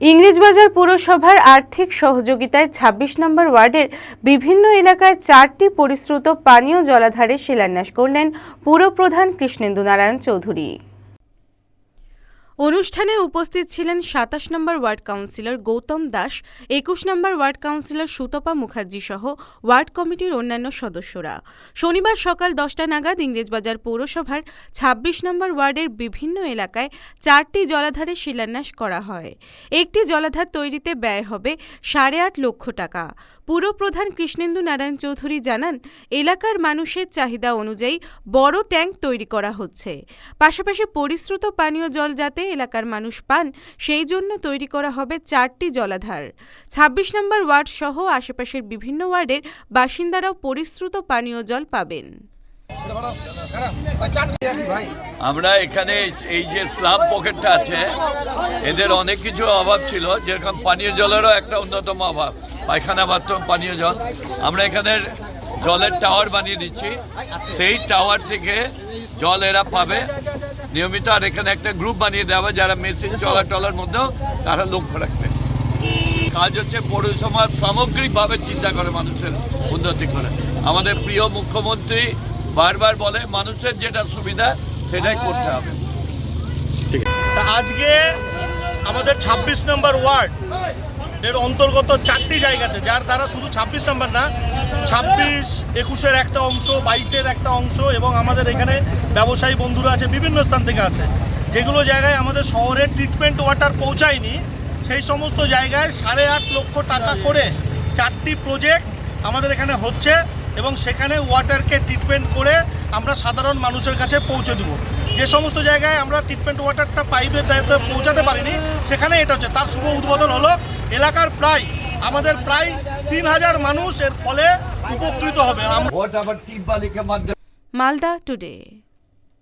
ইংরেজবাজার পুরসভার আর্থিক সহযোগিতায় ২৬ নম্বর ওয়ার্ডের বিভিন্ন এলাকায় চারটি পরিশ্রুত পানীয় জলাধারে শিলান্যাস করলেন পুরপ্রধান কৃষ্ণেন্দু নারায়ণ চৌধুরী। অনুষ্ঠানে উপস্থিত ছিলেন সাতাশ নম্বর ওয়ার্ড কাউন্সিলর গৌতম দাস, একুশ নম্বর ওয়ার্ড কাউন্সিলর সুতপা মুখার্জি সহ ওয়ার্ড কমিটির অন্যান্য সদস্যরা। শনিবার সকাল দশটা নাগাদ ইংরেজবাজার পৌরসভার ২৬ নম্বর ওয়ার্ডের বিভিন্ন এলাকায় চারটি জলাধারে শিলান্যাস করা হয়। একটি জলাধার তৈরিতে ব্যয় হবে সাড়ে আট লক্ষ টাকা। পুরপ্রধান কৃষ্ণেন্দু নারায়ণ চৌধুরী জানান, এলাকার মানুষের চাহিদা অনুযায়ী বড় ট্যাঙ্ক তৈরি করা হচ্ছে। পাশাপাশি পরিশ্রুত পানীয় জল যাতে এলাকার মানুষ পান, সেই জন্য তৈরি করা হবে চারটি জলাধার। ২৬ নম্বর ওয়ার্ড সহ আশেপাশের বিভিন্ন ওয়ার্ডের বাসিন্দারাও পরিশ্রুত পানীয় জল পাবেন। আমরা এখানে এই যে স্লাম পকেটটা আছে, এদের অনেক কিছু অভাব ছিল, যেরকম পানীয় জলেরও একটা অন্যতম অভাব, পায়খানা বাথরুম, পানীয় জল। আমরা এখানের জলের টাওয়ার বানিয়ে দিচ্ছি, সেই টাওয়ার থেকে জল এরা পাবে। নিয়মিত আর এখানে একটা গ্রুপ বানিয়ে দেওয়া যারা মেশিন চলা টলার মধ্যেও তারা লক্ষ্য রাখবে। কাজ হচ্ছে পৌরসভার সামগ্রিকভাবে চিন্তা করে মানুষের উন্নতি করে। আমাদের প্রিয় মুখ্যমন্ত্রী বারবার বলে মানুষের যেটা সুবিধা সেটাই করতে হবে। তা আজকে আমাদের ২৬ নম্বর ওয়ার্ড এর অন্তর্গত চারটি জায়গাতে, যার দ্বারা শুধু ২৬ নম্বর না, ছাব্বিশ, একুশের একটা অংশ, বাইশের একটা অংশ এবং আমাদের এখানে ব্যবসায়ী বন্ধুরা আছে, বিভিন্ন স্থান থেকে আছে যেগুলো জায়গায় আমাদের শহরে ট্রিটমেন্ট ওয়াটার পৌঁছায়নি, সেই সমস্ত জায়গায় সাড়ে আট লক্ষ টাকা করে চারটি প্রজেক্ট আমাদের এখানে হচ্ছে এবং সেখানে ওয়াটারকে ট্রিটমেন্ট করে আমরা সাধারণ মানুষের কাছে পৌঁছে দেবো। যে সমস্ত জায়গায় আমরা ট্রিটমেন্ট ওয়াটারটা পাইপের দায়িত্ব পৌঁছাতে পারিনি সেখানে এটা হচ্ছে। তার শুভ উদ্বোধন হলো। এলাকার প্রায় আমাদের প্রায় তিন হাজার মানুষ এর ফলে উপকৃত হবে। মালদা টুডে